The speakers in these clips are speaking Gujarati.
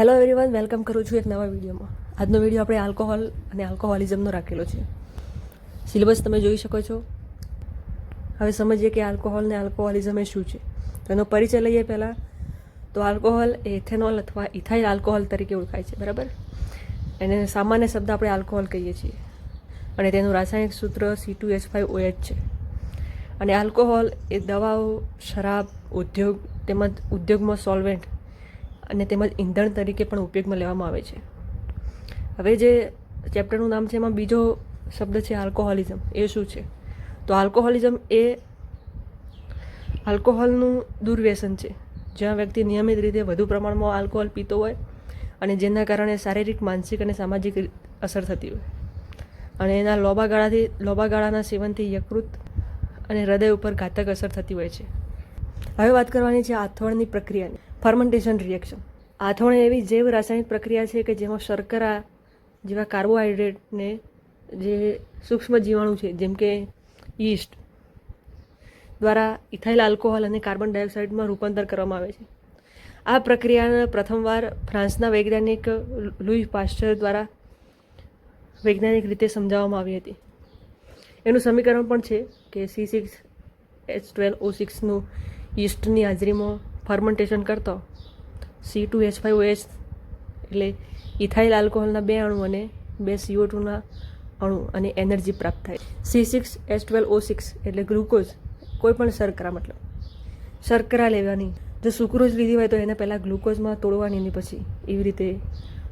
હેલો એવરીવન વેલકમ કરું છું એક નવા વિડીયોમાં. આજનો વીડિયો આપણે આલ્કોહોલ અને આલ્કોહોલિઝમનો રાખેલો છે. સિલેબસ તમે જોઈ શકો છો. હવે સમજીએ કે આલ્કોહોલ ને આલ્કોહોલિઝમ એ શું છે. તો એનો પરિચય લઈએ પહેલાં. તો આલ્કોહોલ એ એથેનોલ અથવા ઇથાઇલ આલ્કોહોલ તરીકે ઓળખાય છે, બરાબર? એને સામાન્ય શબ્દ આપણે આલ્કોહોલ કહીએ છીએ. અને તેનું રાસાયણિક સૂત્ર C two H five OH છે. અને આલ્કોહોલ એ દવાઓ, શરાબ, ઉદ્યોગ તેમજ ઉદ્યોગમાં સોલ્વેન્ટ અને તેમજ ઈંધણ તરીકે પણ ઉપયોગમાં લેવામાં આવે છે. હવે જે ચેપ્ટરનું નામ છે, એમાં બીજો શબ્દ છે આલ્કોહોલિઝમ. એ શું છે? તો આલ્કોહોલિઝમ એ આલ્કોહોલનું દુર્વ્યસન છે. જ્યાં વ્યક્તિ નિયમિત રીતે વધુ પ્રમાણમાં આલ્કોહોલ પીતો હોય અને જેના કારણે શારીરિક, માનસિક અને સામાજિક અસર થતી હોય. અને એના લોબા ગાળાથી, લોબા ગાળાના સેવનથી યકૃત અને હૃદય ઉપર ઘાતક અસર થતી હોય છે. હવે વાત કરવાની છે આથવણની પ્રક્રિયાની. ફર્મેન્ટેશન રિએક્શન આથોણે એવી જૈવ રાસાયણિક પ્રક્રિયા છે કે જેમાં શર્કરા જેવા કાર્બોહાઈડ્રેટને જે સૂક્ષ્મ જીવાણુ છે, જેમ કે યીસ્ટ દ્વારા ઇથાઇલ આલ્કોહોલ અને કાર્બન ડાયોક્સાઇડમાં રૂપાંતર કરવામાં આવે છે. આ પ્રક્રિયાને પ્રથમવાર ફ્રાન્સના વૈજ્ઞાનિક લુઈ પાસ્ચર દ્વારા વૈજ્ઞાનિક રીતે સમજાવવામાં આવી હતી. એનું સમીકરણ પણ છે કે C six H twelve O સિક્સનું યીસ્ટની હાજરીમાં ફર્મેન્ટેશન કરતો. C two H five H એટલે ઇથાઇલ આલ્કોહોલના બે અણુ અને બે સીઓ ટુના અણુ અને એનર્જી પ્રાપ્ત થાય. C six H twelve O six એટલે ગ્લુકોઝ કોઈ પણ શર્કરા મતલબ. શર્કરા લેવાની. જો સુક્રોઝ લીધી હોય તો એને પહેલાં ગ્લુકોઝમાં તોડવાની અને પછી એવી રીતે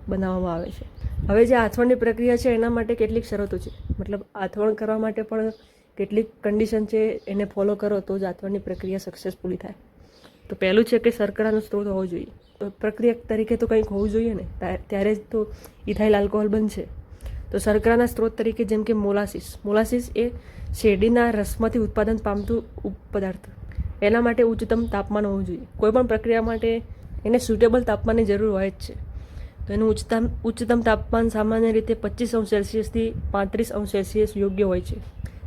બનાવવામાં આવે છે. હવે જે આથવણની પ્રક્રિયા છે એના માટે કેટલીક શરતો છે. મતલબ આથવણ કરવા માટે પણ કેટલીક કન્ડિશન છે, એને ફોલો કરો તો જ આથવણની પ્રક્રિયા સક્સેસફુલી થાય. તો પહેલું છે કે શર્કરાનો સ્ત્રોત હોવો જોઈએ. તો પ્રક્રિયા તરીકે તો કંઈક હોવું જોઈએ ને. ત્યા- ત્યારે જ તો ઇથાઇલ આલ્કોહોલ બનશે. તો શર્કરાના સ્ત્રોત તરીકે જેમ કે મોલાસિસ. મોલાસિસ એ શેરડીના રસમાંથી ઉત્પાદન પામતું ઉપપદાર્થ એના માટે ઉચ્ચતમ તાપમાન હોવું જોઈએ. કોઈ પણ પ્રક્રિયા માટે એને સુટેબલ તાપમાનની જરૂર હોય જ છે. તો એનું ઉચ્ચતમ ઉચ્ચતમ તાપમાન સામાન્ય રીતે પચીસ અંશ સેલ્સિયસથી પાંત્રીસ અંશ સેલ્સિયસ યોગ્ય હોય છે.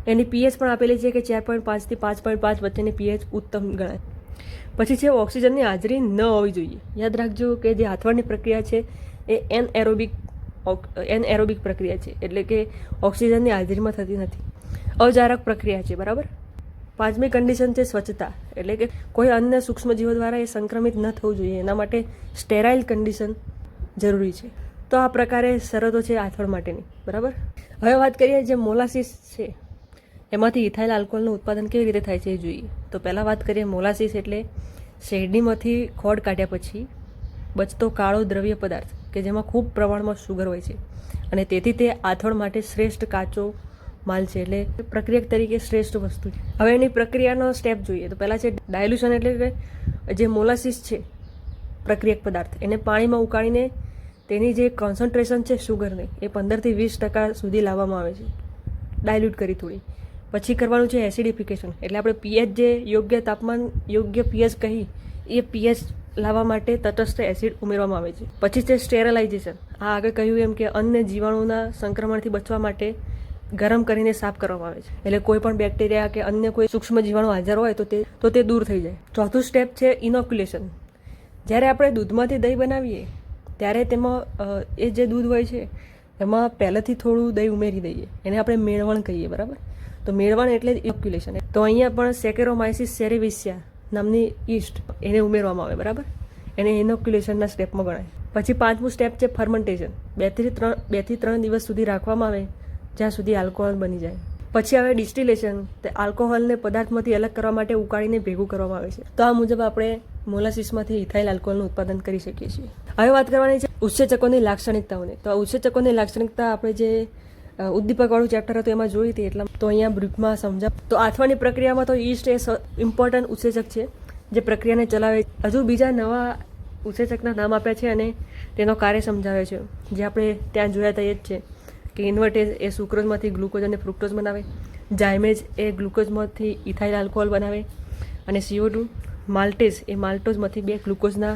એની પીએચ પણ આપેલી છે કે ચાર પોઈન્ટ પાંચથી પાંચ પોઈન્ટ પાંચ વચ્ચેની પીએચ ઉત્તમ ગણાય. પછી છે, ઓક્સિજનની હાજરી ન હોવી જોઈએ. યાદ રાખજો કે જે હાથવણની પ્રક્રિયા છે, એ એન એરોબિક એન એરોબિક પ્રક્રિયા છે, એટલે કે ઓક્સિજનની હાજરીમાં થતી નથી. અજારક પ્રક્રિયા છે, બરાબર? પાંચમી કન્ડિશન છે, સ્વચ્છતા. એટલે કે કોઈ અન્ય સૂક્ષ્મજીવો દ્વારા એ સંક્રમિત ન થવું જોઈએ. એના માટે સ્ટેરાઇલ કન્ડિશન જરૂરી છે. તો આ પ્રકારે શરતો છે આથવણ માટેની. બરાબર? હવે વાત કરીએ જે મોલાસિસ છે. એમાંથી ઇથાઇલ આલ્કોહોલનું ઉત્પાદન કેવી રીતે થાય છે એ જોઈએ. તો પહેલાં વાત કરીએ મોલાસિસ એટલે શેરડીમાંથી ખોડ કાઢ્યા પછી બચતો કાળો દ્રવ્ય પદાર્થ, કે જેમાં ખૂબ પ્રમાણમાં સુગર હોય છે. અને તેથી તે આથવણ માટે શ્રેષ્ઠ કાચો માલ છે. એટલે પ્રક્રિયક તરીકે શ્રેષ્ઠ વસ્તુ છે. હવે એની પ્રક્રિયાનો સ્ટેપ જોઈએ. તો પહેલાં છે ડાયલ્યુશન એટલે કે જે મોલાસિસ છે, પ્રક્રિયક પદાર્થ, એને પાણીમાં ઉકાળીને તેની જે કોન્સન્ટ્રેશન છે શુગરની એ પંદરથી વીસ ટકા સુધી લાવવામાં આવે છે. ડાયલ્યુટ કરી થોડી. પછી કરવાનું છે એસિડિફિકેશન એટલે આપણે પીએચ જે યોગ્ય તાપમાન, યોગ્ય પીએચ કહી, એ પીએચ લાવવા માટે તટસ્થ એસિડ ઉમેરવામાં આવે છે. પછી છે સ્ટેરલાઇઝેશન આ આગળ કહ્યું એમ કે અન્ય જીવાણુના સંક્રમણથી બચવા માટે ગરમ કરીને સાફ કરવામાં આવે છે. એટલે કોઈ પણ બેક્ટેરિયા કે અન્ય કોઈ સૂક્ષ્મ જીવાણુ હાજર હોય તો તે તો તે દૂર થઈ જાય. ચોથું સ્ટેપ છે ઇનોક્યુલેશન જ્યારે આપણે દૂધમાંથી દહીં બનાવીએ, ત્યારે તેમાં એ જે દૂધ હોય છે, એમાં પહેલેથી થોડું દહીં ઉમેરી દઈએ. એને આપણે મેળવણ કહીએ, બરાબર? તો મેળવણ એટલે ઇનોક્યુલેશન તો અહીંયા પણ સેકેરોમાઇસિસ સેરેવિસિયા નામની ઈસ્ટ એને ઉમેરવામાં આવે, બરાબર? એને ઇનોક્યુલેશનના સ્ટેપમાં ગણાય. પછી પાંચમું સ્ટેપ છે ફર્મેન્ટેશન બેથી ત્રણ બેથી ત્રણ દિવસ સુધી રાખવામાં આવે, જ્યાં સુધી આલ્કોહોલ બની જાય. પછી આવે ડિસ્ટિલેશન તે આલ્કોહોલને પદાર્થમાંથી અલગ કરવા માટે ઉકાળીને ભેગું કરવામાં આવે છે. તો આ મુજબ આપણે મોલાસિસમાંથી ઇથાઇલ આલ્કોહોલનું ઉત્પાદન કરી શકીએ છીએ. હવે વાત કરવાની છે ઉત્સેચકોની લાક્ષણિકતાઓની. તો આ ઉત્સેચકોની લાક્ષણિકતા આપણે જે ઉદ્દીપકવાળું ચેપ્ટર હતું, એમાં જોઈ હતી, એટલા તો અહીંયા બ્રીફમાં સમજાવ. તો આથવાની પ્રક્રિયામાં તો ઈસ્ટ એ ઇમ્પોર્ટન્ટ ઉત્સેચક છે, જે પ્રક્રિયાને ચલાવે હજુ બીજા નવા ઉત્સેચકના નામ આપ્યા છે અને તેનો કાર્ય સમજાવે છે. જે આપણે ત્યાં જોયા હતા એ જ છે કે ઇન્વર્ટેજ એ સુક્રોઝમાંથી ગ્લુકોઝ અને ફ્રુક્ટોઝ બનાવે, જાયમેજ એ ગ્લુકોઝમાંથી ઇથાઇલ આલ્કોહોલ બનાવે અને સીઓ ટુ માલ્ટેઝ એ માલ્ટોઝમાંથી બે ગ્લુકોઝના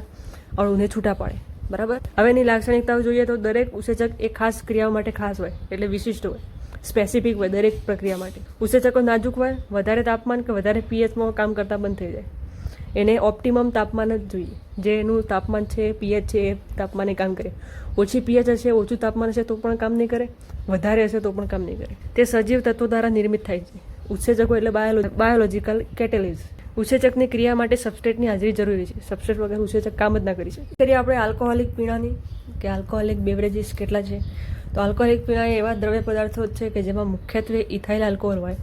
અણુને છૂટા પાડે. બરાબર? હવે એની લાક્ષણિકતાઓ જોઈએ તો દરેક ઉત્સેચક એ ખાસ ક્રિયાઓ માટે ખાસ હોય, એટલે વિશિષ્ટ હોય. સ્પેસિફિક હોય દરેક પ્રક્રિયા માટે. ઉત્સેચકો નાજુક હોય, વધારે તાપમાન કે વધારે પીએચમાં કામ કરતા બંધ થઈ જાય. એને ઓપ્ટિમમ તાપમાન જ જોઈએ. જે એનું તાપમાન છે, પીએચ છે, એ તાપમાને કામ કરે. ઓછી પીએચ હશે, ઓછું તાપમાન હશે તો પણ કામ નહીં કરે. વધારે હશે તો પણ કામ નહીં કરે. તે સજીવ તત્વો દ્વારા નિર્મિત થાય છે. ઉત્સેચકો એટલે બાયોલોજી બાયોલોજીકલ કેટેલિઝ ઉત્સેચકની ક્રિયા માટે સબસ્ટ્રેટની હાજરી જરૂરી છે. સબસ્ટ્રેટ વગર ઉછેચક કામ જ ના કરી શકે. કરીએ આપણે આલ્કોહોલિક પીણાની, કે આલ્કોહોલિક બેવરેજીસ કેટલા છે? તો આલ્કોહોલિક પીણા એવા દ્રવ્ય પદાર્થો છે કે જેમાં મુખ્યત્વે ઇથાઇલ આલ્કોહોલ હોય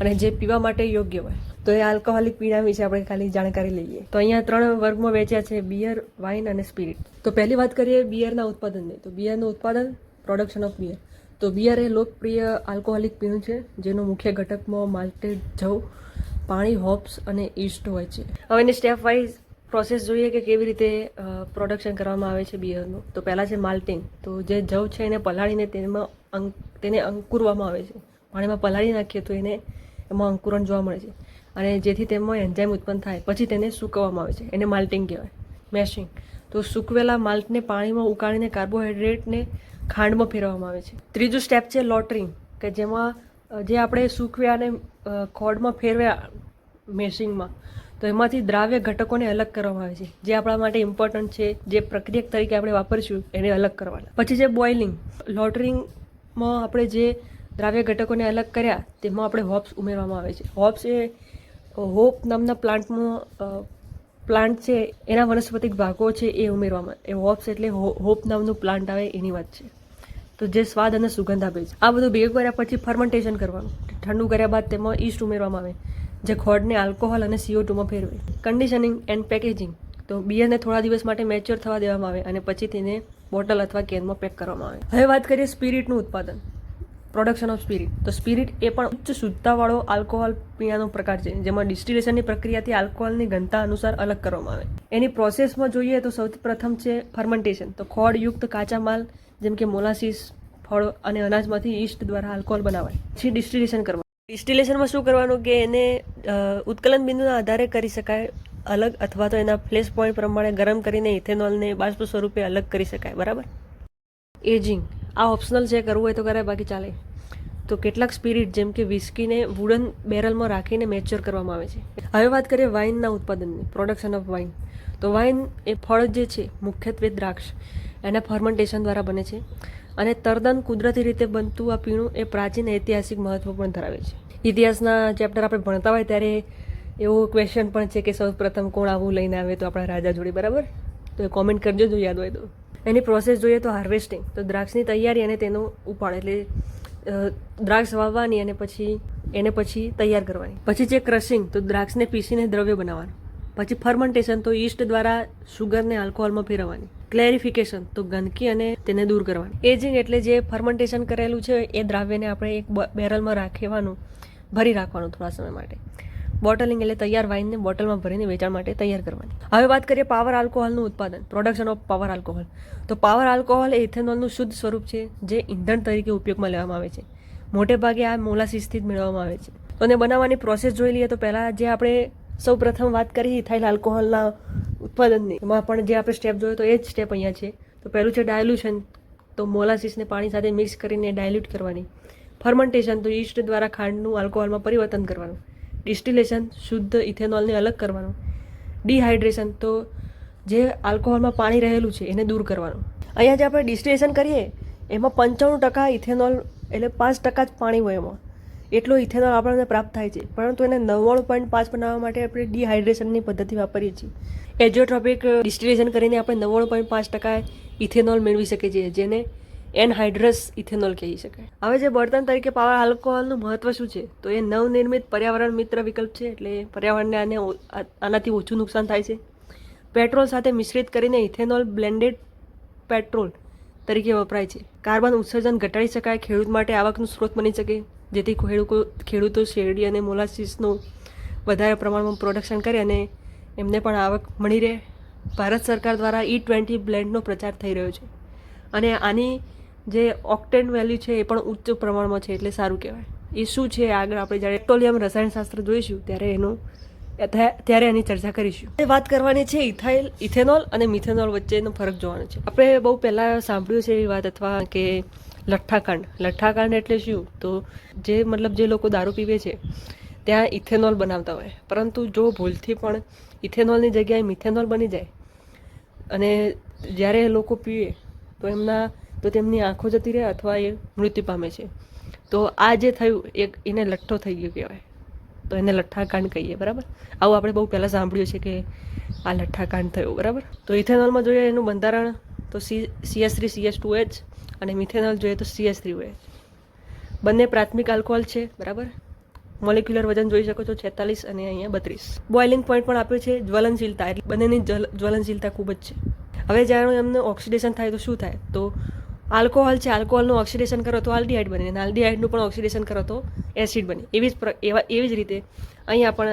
અને જે પીવા માટે યોગ્ય હોય. તો એ આલ્કોહોલિક પીણા વિશે આપણે ખાલી જાણકારી લઈએ. તો અહીંયા ત્રણ વર્ગમાં વેચ્યા છે બિયર વાઇન અને સ્પિરિટ તો પહેલી વાત કરીએ બિયરના ઉત્પાદનની. તો બિયરનું ઉત્પાદન પ્રોડક્શન ઓફ બિયર તો બિયર એ લોકપ્રિય આલ્કોહોલિક પીણું છે, જેનો મુખ્ય ઘટકમાં માલ્ટેડ જવ પાણી હોપ્સ અને ઈસ્ટ હોય છે. હવે એની સ્ટેપ વાઇઝ પ્રોસેસ જોઈએ કે કેવી રીતે પ્રોડક્શન કરવામાં આવે છે બિયરનું. તો પહેલાં છે માલ્ટિંગ તો જે જવ છે એને પલાળીને તેમાં અંક, તેને અંકુરવામાં આવે છે. પાણીમાં પલાળી નાખીએ તો એને એમાં અંકુરણ જોવા મળે છે. અને જેથી તેમાં એન્ઝાઇમ ઉત્પન્ન થાય. પછી તેને સૂકવવામાં આવે છે. એને માલ્ટિંગ કહેવાય. મેશિંગ તો સૂકવેલા માલ્ટને પાણીમાં ઉકાળીને કાર્બોહાઈડ્રેટને ખાંડમાં ફેરવવામાં આવે છે. ત્રીજું સ્ટેપ છે લોટરિંગ કે જેમાં જે આપણે સૂકવ્યા અને ખોડમાં ફેરવ્યા મેશિંગમાં, તો એમાંથી દ્રાવ્ય ઘટકોને અલગ કરવામાં આવે છે. જે આપણા માટે ઇમ્પોર્ટન્ટ છે, જે પ્રક્રિયક તરીકે આપણે વાપરીશું, એને અલગ કરવાના. પછી છે બોઇલિંગ લોટરિંગમાં આપણે જે દ્રાવ્ય ઘટકોને અલગ કર્યા, તેમાં આપણે હોપ્સ ઉમેરવામાં આવે છે. હોપ્સ એ હોપ નામના પ્લાન્ટમાં પ્લાન્ટ છે, એના વનસ્પતિક ભાગો છે, એ ઉમેરવામાં. એ હોપ્સ એટલે હોપ નામનું પ્લાન્ટ આવે એની વાત છે. તો જે સ્વાદ અને સુગંધ આપે છે. આ બધું ભેગું કર્યા પછી ફર્મેન્ટેશન કરવાનું. ઠંડુ કર્યા બાદ તેમાં ઈસ્ટ ઉમેરવામાં આવે, જે ખોડને આલ્કોહોલ અને સીઓ ટુમાં ફેરવે. કન્ડિશનિંગ એન્ડ પેકેજિંગ તો બિયરને થોડા દિવસ માટે મેચ્યોર થવા દેવામાં આવે અને પછી તેને બોટલ અથવા કેનમાં પેક કરવામાં આવે. હવે વાત કરીએ સ્પિરિટનું ઉત્પાદન. પ્રોડક્શન ઓફ સ્પિરિટ તો સ્પિરિટ એ પણ ઉચ્ચ શુદ્ધતાવાળો આલ્કોહોલ પીણાનો પ્રકાર છે, જેમાં ડિસ્ટિલેશનની પ્રક્રિયાથી આલ્કોહોલની ઘનતા અનુસાર અલગ કરવામાં આવે. એની પ્રોસેસમાં જોઈએ તો સૌથી પ્રથમ છે ફર્મેન્ટેશન તો ખોડયુક્ત કાચા માલ, જેમ કે મોલાસીસ, ફળ અને અનાજમાંથી ઈસ્ટ દ્વારા આલ્કોહોલ બનાવાય. પછી ડિસ્ટિલેશન કરવાનું ડિસ્ટિલેશનમાં શું કરવાનું કે એને ઉત્કલન બિંદુના આધારે કરી શકાય, અલગ અથવા તો એના ફ્લેશ પોઈન્ટ પ્રમાણે ગરમ કરીને ઇથેનોલને બાષ્પ સ્વરૂપે અલગ કરી શકાય, બરાબર? એજિંગ આ ઓપ્શનલ છે કરવું હોય તો કરાય, બાકી ચાલે. તો કેટલાક સ્પિરિટ જેમ કે વિસ્કીને વુડન બેરલમાં રાખીને મેચ્યોર કરવામાં આવે છે. હવે વાત કરીએ વાઇનના ઉત્પાદનની પ્રોડક્શન ઓફ વાઇન તો વાઇન એ ફળ જે છે, મુખ્યત્વે દ્રાક્ષ. એના ફર્મેન્ટેશન દ્વારા બને છે. અને તદ્દન કુદરતી રીતે બનતું આ પીણું એ પ્રાચીન ઐતિહાસિક મહત્વ પણ ધરાવે છે. ઇતિહાસના ચેપ્ટર આપણે ભણતા હોય ત્યારે એવો ક્વેશ્ચન પણ છે કે સૌ પ્રથમ કોણ આવું લઈને આવે તો આપણા રાજા જોડે, બરાબર? તો એ કોમેન્ટ કરજો જો યાદ હોય તો. એની પ્રોસેસ જોઈએ તો હાર્વેસ્ટિંગ તો દ્રાક્ષની તૈયારી અને તેનો ઉપાડ એટલે દ્રાક્ષ વાવવાની અને પછી એને પછી તૈયાર કરવાની. પછી છે ક્રશિંગ તો દ્રાક્ષને પીસીને દ્રવ્ય બનાવવાનું. પછી ફર્મેન્ટેશન તો ઈસ્ટ દ્વારા સુગરને આલ્કોહોલમાં ફેરવવાની. ક્લેરિફિકેશન તો ગંદકી અને તેને દૂર કરવાની. એજિંગ એટલે જે ફર્મેન્ટેશન કરેલું છે, એ દ્રાવ્યને આપણે એક બેરલમાં રાખવાનું, ભરી રાખવાનું થોડા સમય માટે. બોટલિંગ એટલે તૈયાર વાઇનને બોટલમાં ભરીને વેચાણ માટે તૈયાર કરવાની. હવે વાત કરીએ પાવર આલ્કોહોલનું ઉત્પાદન પ્રોડક્શન ઓફ પાવર આલ્કોહોલ તો પાવર આલ્કોહોલ એ ઇથેનોલનું શુદ્ધ સ્વરૂપ છે, જે ઇંધણ તરીકે ઉપયોગમાં લેવામાં આવે છે. મોટે ભાગે આ મોલાસીસથી જ મેળવવામાં આવે છે. તો એને બનાવવાની પ્રોસેસ જોઈ લઈએ તો પહેલાં જે આપણે સૌ પ્રથમ વાત કરી ઇથાઇલ આલ્કોહોલના ઉત્પાદનની, એમાં પણ જે આપણે સ્ટેપ જોયો તો એ જ સ્ટેપ અહીંયા છે. તો પહેલું છે ડાયલ્યુશન તો મોલાસીસને પાણી સાથે મિક્સ કરીને ડાયલ્યુટ કરવાની. ફર્મેન્ટેશન તો ઈસ્ટ દ્વારા ખાંડનું આલ્કોહોલમાં પરિવર્તન કરવાનું. ડિસ્ટિલેશન, શુદ્ધ ઇથેનોલને અલગ કરવાનું. ડિહાઇડ્રેશન, તો જે આલ્કોહોલમાં પાણી રહેલું છે એને દૂર કરવાનું. અહીંયા જે આપણે ડિસ્ટિલેશન કરીએ, એમાં પંચાણું ટકા ઇથેનોલ એટલે પાંચ ટકા જ પાણી હોય એમાં. એટલો ઇથેનોલ આપણને પ્રાપ્ત થાય છે. પરંતુ એને નવ્વાણું પોઈન્ટ પાંચ બનાવવા માટે આપણે ડિહાઇડ્રેશનની પદ્ધતિ વાપરીએ છીએ. એજોટ્રોપિક ડિસ્ટિલેશન કરીને આપણે નવ્વાણું પોઈન્ટ પાંચ ટકા ઇથેનોલ મેળવી શકીએ છીએ, જેને એનહાઇડ્રસ ઇથેનોલ કહી શકાય. હવે જે બળતણ તરીકે પાવર આલ્કોહોલનું મહત્વ શું છે? તો એ નવનિર્મિત પર્યાવરણ મિત્ર વિકલ્પ છે, એટલે પર્યાવરણને આને આનાથી ઓછું નુકસાન થાય છે. પેટ્રોલ સાથે મિશ્રિત કરીને ઇથેનોલ બ્લેન્ડેડ પેટ્રોલ તરીકે વપરાય છે. કાર્બન ઉત્સર્જન ઘટાડી શકાય, ખેડૂત માટે આવકનું સ્ત્રોત બની શકે, જેથી ખેડૂતો ખેડૂતો શેરડી અને મોલાસીસનું વધારે પ્રમાણમાં પ્રોડક્શન કરે અને એમને પણ આવક મળી રહે. ભારત સરકાર દ્વારા ઈ ટ્વેન્ટી બ્લેન્ડનો પ્રચાર થઈ રહ્યો છે. અને આની જે ઓક્ટેન વેલ્યુ છે એ પણ ઉચ્ચ પ્રમાણમાં છે એટલે સારું કહેવાય. એ શું છે આગળ આપણે જ્યારે પેટ્રોલિયમ રસાયણશાસ્ત્ર જોઈશું, ત્યારે એનું ત્યારે એની ચર્ચા કરીશું. વાત કરવાની છે ઇથાઇલ ઇથેનોલ અને મિથેનોલ વચ્ચેનો ફરક જોવાનો છે. આપણે બહુ પહેલાં સાંભળ્યું છે એવી વાત અથવા કે લઠ્ઠાકાંડ. લઠ્ઠાકાંડ એટલે શું? તો જે મતલબ જે લોકો દારૂ પીવે છે, ત્યાં ઇથેનોલ બનાવતા હોય. પરંતુ જો ભૂલથી પણ ઇથેનોલની જગ્યાએ મિથેનોલ બની જાય અને જ્યારે એ લોકો પીએ તો એમના તો તેમની આંખો જતી રહે અથવા એ મૃત્યુ પામે છે. તો આ જે થયું, એક એને લઠ્ઠો થઈ ગયો કહેવાય. તો એને લઠ્ઠાકાંડ કહીએ, બરાબર? આવું આપણે બહુ પહેલાં સાંભળ્યું છે કે આ લઠ્ઠાકાંડ થયો, બરાબર? તો ઇથેનોલમાં જોઈએ એનું બંધારણ તો C CS three CS two H અને મિથેનોલ જોઈએ તો સીએસ થ્રી એચ. બંને પ્રાથમિક આલ્કોહોલ છે, બરાબર? મોલિક્યુલર વજન જોઈ શકો છો, છેતાલીસ અને અહીંયા બત્રીસ. બોઇલિંગ પોઈન્ટ પણ આપ્યો છે, જ્વલનશીલતા. એટલે બંનેની જ્વલનશીલતા ખૂબ જ છે. હવે જ્યારે એમને ઓક્સિડેશન થાય તો શું થાય? તો આલ્કોહોલ છે, આલ્કોહોલનું ઓક્સિડેશન કરો તો આલ્ડીહાઇડ બને અને આલ્ડીહાઇડનું પણ ઓક્સિડેશન કરો તો એસિડ બને. એવી જ એવા, એવી જ રીતે અહીંયા પણ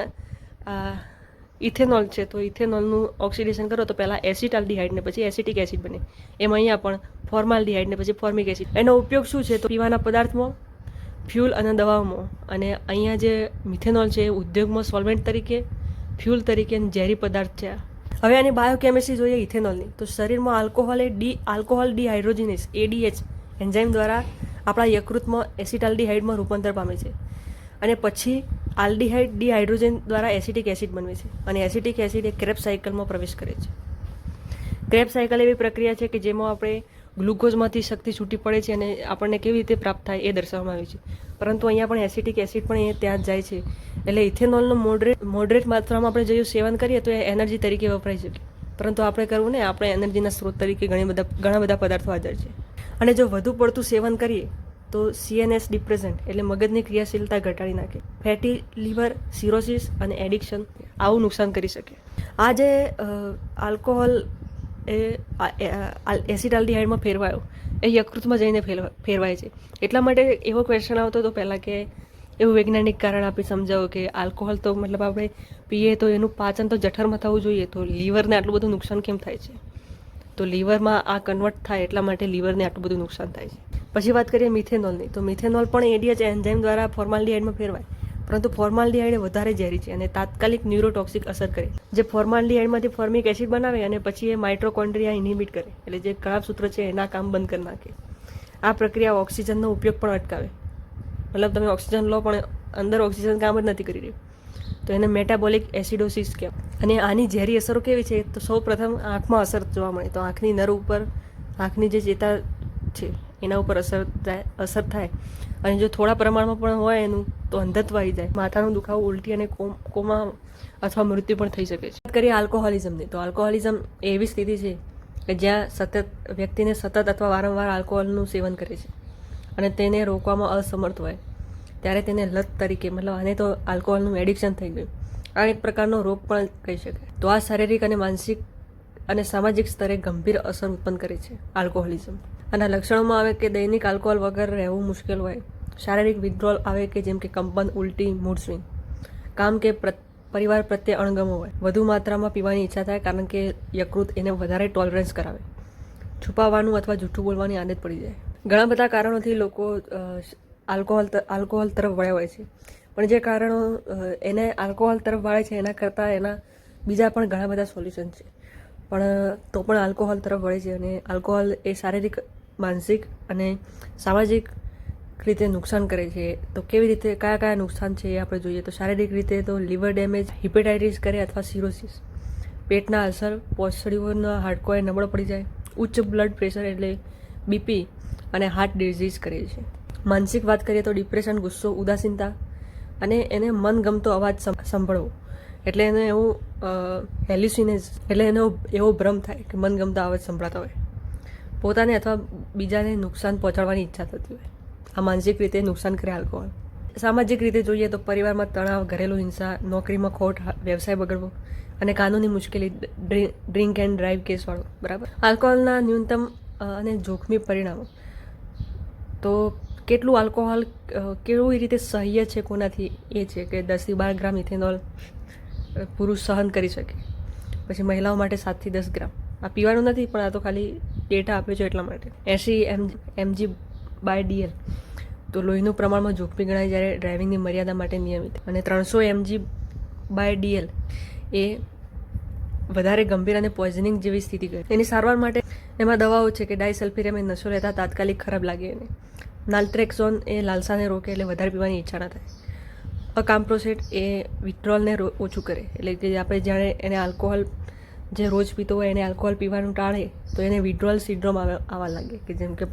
ઇથેનોલ છે તો ઇથેનોલનું ઓક્સિડેશન કરો તો પહેલાં એસિડ આલ્ડીહાઇડ ને પછી એસિટિક એસિડ બને. એમ અહીંયા પણ ફોર્માલ્ડીહાઇડ ને પછી ફોર્મિક એસિડ. એનો ઉપયોગ શું છે તો પીવાના પદાર્થમાં? ફ્યુલ અને દવાઓમાં. અને અહીંયા જે મિથેનોલ છે એ ઉદ્યોગમાં સોલ્વેન્ટ તરીકે, ફ્યુલ તરીકે ઝેરી પદાર્થ છે. હવે આની બાયોકેમિસ્ટ્રી જોઈએ ઇથેનોલની તો શરીરમાં આલ્કોહોલ એ D alcohol dehydrogenase ADH enzyme દ્વારા આપણા યકૃતમાં એસિટાલ્ડીહાઇડમાં રૂપાંતર પામે છે. અને પછી આલ્ડીહાઇડ ડીહાઇડ્રોજન દ્વારા એસિટિક એસિડ બનવે છે. અને એસિટિક એસિડ એ ક્રેપ સાયકલમાં પ્રવેશ કરે છે. ક્રેપ સાયકલ એવી પ્રક્રિયા છે કે જેમાં આપણે ગ્લુકોઝમાંથી શક્તિ છૂટી પડે છે અને આપણને કેવી રીતે પ્રાપ્ત થાય એ દર્શાવવામાં આવ્યું છે. પરંતુ અહીંયા પણ એસિટિક એસિડ પણ એ ત્યાં જ જાય છે. એટલે ઇથેનોલનું મોડરેટ મોડરેટ માત્રામાં આપણે જો સેવન કરીએ તો એ એનર્જી તરીકે વપરાઈ શકે પરંતુ આપણે કરવું ને આપણે એનર્જીના સ્ત્રોત તરીકે ઘણી બધા, ઘણા બધા પદાર્થો હાજર છે. અને જો વધુ પડતું સેવન કરીએ તો સીએનએસ ડિપ્રેઝન્ટ એટલે મગજની ક્રિયાશીલતા ઘટાડી નાખે. ફેટી, લીવર, સિરોસિસ અને એડિક્શન આવું નુકસાન કરી શકે. આ જે આલ્કોહોલ એ એસિટાલ્ડીહાઇડમાં ફેરવાયો. એ યકૃતમાં જઈને ફેરવા ફેરવાય છે. એટલા માટે એવો ક્વેશ્ચન આવતો હતો પહેલાં કે એવું વૈજ્ઞાનિક કારણ આપી સમજાવો કે આલ્કોહોલ તો મતલબ આપણે પીએ તો એનું પાચન તો જઠરમાં થવું જોઈએ, તો લીવરને આટલું બધું નુકસાન કેમ થાય છે? તો લીવરમાં આ કન્વર્ટ થાય એટલા માટે લીવરને આટલું બધું નુકસાન થાય છે. પછી વાત કરીએ મિથેનોલની તો મિથેનોલ પણ એડીએચ એન્ઝાઇમ દ્વારા ફોર્માલ્ડીહાઇડમાં ફેરવાય. પરંતુ ફોર્માલ્ડીહાઇડ વધારે ઝેરી છે અને તાત્કાલિક ન્યુરોટોક્સિક અસર કરે. જે ફોર્માલ્ડીહાઇડમાંથી ફોર્મિક એસિડ બનાવે અને પછી એ માઇટ્રોકોન્ડ્રિયા ઇનિબિટ કરે એટલે જે કણાભસૂત્ર છે એના કામ બંધ કરી નાખે. આ પ્રક્રિયા ઓક્સિજનનો ઉપયોગ પણ અટકાવે. મતલબ તમે ઓક્સિજન લો પણ અંદર ઓક્સિજન કામ જ નથી કરી રહ્યું. તો એને મેટાબોલિક એસિડોસિસ કહેવાય. અને આની ઝેરી અસરો કેવી છે? તો સૌ પ્રથમ આંખમાં અસર જોવા મળે. તો આંખની નર ઉપર આંખની જે ચેતા છે, એના ઉપર અસર થાય અસર થાય. અને જો થોડા પ્રમાણમાં પણ હોય એનું તો અંધત્વ આવી જાય. માથાનો દુખાવો ઉલટી અને કોમ- અથવા મૃત્યુ પણ થઈ શકે છે. વાત કરીએ આલ્કોહોલિઝમની, તો આલ્કોહોલિઝમ એવી સ્થિતિ છે કે જ્યાં સતત વ્યક્તિને સતત અથવા વારંવાર આલ્કોહોલનું સેવન કરે છે અને તેને રોકવામાં અસમર્થ હોય. ત્યારે તેને લત તરીકે, મતલબ આને તો આલ્કોહોલનું એડિક્શન થઈ ગયું. આ એક પ્રકારનો રોગ પણ કહી શકાય. તો આ શારીરિક અને માનસિક અને સામાજિક સ્તરે ગંભીર અસર ઉત્પન્ન કરે છે આલ્કોહોલિઝમ. આના લક્ષણોમાં આવે કે દૈનિક આલ્કોહોલ વગર રહેવું મુશ્કેલ હોય. શારીરિક વિથડ્રોલ આવે કે જેમ કે કંપન, ઉલટી મૂડ સ્વિંગ કામ કે પરિવાર પ્રત્યે અણગમો હોય. વધુ માત્રામાં પીવાની ઈચ્છા થાય કારણ કે યકૃત એને વધારે ટોલરન્સ કરાવે. છુપાવવાનું અથવા જૂઠું બોલવાની આદત પડી જાય. ઘણા બધા કારણોથી લોકો આલ્કોહોલ આલ્કોહોલ તરફ વળ્યા હોય છે. પણ જે કારણો એને આલ્કોહોલ તરફ વાળે છે એના કરતાં એના બીજા પણ ઘણા બધા સોલ્યુશન છે. પણ, તો પણ આલ્કોહોલ તરફ વળે છે અને આલ્કોહોલ એ શારીરિક, માનસિક અને સામાજિક રીતે નુકસાન કરે છે. તો કેવી રીતે, કયા કયા નુકસાન છે એ આપણે જોઈએ. તો શારીરિક રીતે તો લીવર ડેમેજ હિપેટાઇટિસ કરે અથવા સિરોસિસ પેટના અસર પોસડીઓના હાડકોએ નબળો પડી જાય. ઉચ્ચ બ્લડ પ્રેશર એટલે બીપી અને હાર્ટ ડિઝીઝ કરે છે. માનસિક વાત કરીએ તો ડિપ્રેશન ગુસ્સો, ઉદાસીનતા અને એને મનગમતો અવાજ સંભળવો. એટલે એને એવું હેલ્યુસિનેસ એટલે એનો એવો ભ્રમ થાય કે મનગમતા અવાજ સંભળાતા હોય. પોતાને અથવા બીજાને નુકસાન પહોંચાડવાની ઈચ્છા થતી હોય. આ માનસિક રીતે નુકસાન કરે આલ્કોહોલ. સામાજિક રીતે જોઈએ તો પરિવારમાં તણાવ, ઘરેલું હિંસા, નોકરીમાં ખોટ વ્યવસાય બગડવો અને કાનૂની મુશ્કેલી ડ્રિંક એન્ડ ડ્રાઈવ કેસવાળો બરાબર? આલ્કોહોલના ન્યૂનતમ અને જોખમી પરિણામો. તો કેટલું આલ્કોહોલ કેવી રીતે સહ્ય છે કોનાથી? એ છે કે દસથી બાર ગ્રામ ઇથેનોલ પુરુષ સહન કરી શકે. પછી મહિલાઓ માટે સાતથી દસ ગ્રામ. આ પીવાનું નથી, પણ આ તો ખાલી ડેટા આપ્યો છે એટલા માટે. એંસી એમ, એમજી બાય ડીએલ તો લોહીનું પ્રમાણમાં જોખમી ગણાય જ્યારે ડ્રાઇવિંગની મર્યાદા માટે નિયમિત. અને ત્રણસો એમજી બાય ડીએલ એ વધારે ગંભીર અને પોઈઝનિંગ જેવી સ્થિતિ કરે. એની સારવાર માટે એમાં દવાઓ છે કે ડાયસલ્ફિરમ એ નશો લેતા તાત્કાલિક ખરાબ લાગે એને. નાલ્ટ્રેક્ઝોન એ લાલસાને રોકે એટલે વધારે પીવાની ઈચ્છા ના થાય. અકામ્પ્રોસેટ એ વિથડ્રોલને ઓછું કરે. એટલે કે આપણે જ્યારે એને આલ્કોહોલ જે રોજ પીતો હોય એને આલ્કોહોલ પીવાનું ટાળે તો એને વિડ્રોલ સિન્ડ્રોમ આવવા લાગે કે જેમ કે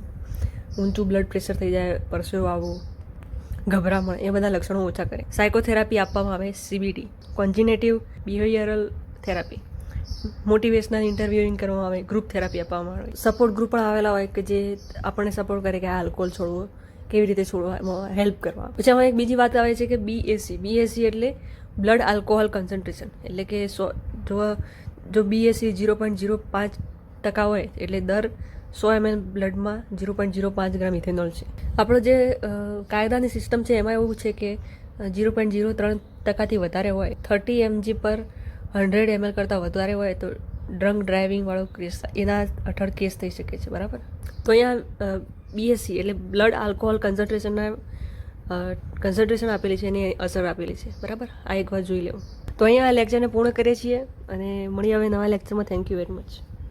ઊંચું બ્લડ પ્રેશર થઈ જાય, પરસેવો આવવો, ગભરામણ, એ બધા લક્ષણો ઓછા કરે. સાયકોથેરાપી આપવામાં આવે CBT cognitive behavioural therapy motivational interviewing કરવામાં આવે ગ્રુપ થેરાપી આપવામાં આવે. સપોર્ટ ગ્રુપ પણ આવેલા હોય કે જે આપણને સપોર્ટ કરે કે આ આલ્કોહોલ છોડવો, કેવી રીતે છોડવા હેલ્પ કરવા. પછી આમાં એક બીજી વાત આવે છે કે બીએસસી બીએસસી એટલે બ્લડ આલ્કોહોલ કન્સન્ટ્રેશન એટલે કે સો, જો જો બીએસસી જીરો પોઈન્ટ જીરો પાંચ ટકા હોય એટલે દર સો એમએલ બ્લડમાં જીરો પોઈન્ટ ઝીરો પાંચ ગ્રામ ઇથેનોલ છે. આપણો જે કાયદાની સિસ્ટમ છે એમાં એવું છે કે જીરો પોઈન્ટ ઝીરો ત્રણ ટકાથી વધારે હોય, thirty MG per hundred ML કરતાં વધારે હોય તો ડ્રંક ડ્રાઇવિંગવાળો કેસ, એના હેઠળ કેસ થઈ શકે છે, બરાબર? તો અહીંયા બીએસસી એટલે બ્લડ આલ્કોહોલ કન્સન્ટ્રેશનના કન્સન્ટ્રેશન આપેલી છે એની અસર આપેલી છે, બરાબર? આ એક વાર જોઈ લેવું. તો અહીંયા આ લેક્ચરને પૂર્ણ કરીએ છીએ અને મળીએ હવે નવા લેક્ચરમાં. Thank you very much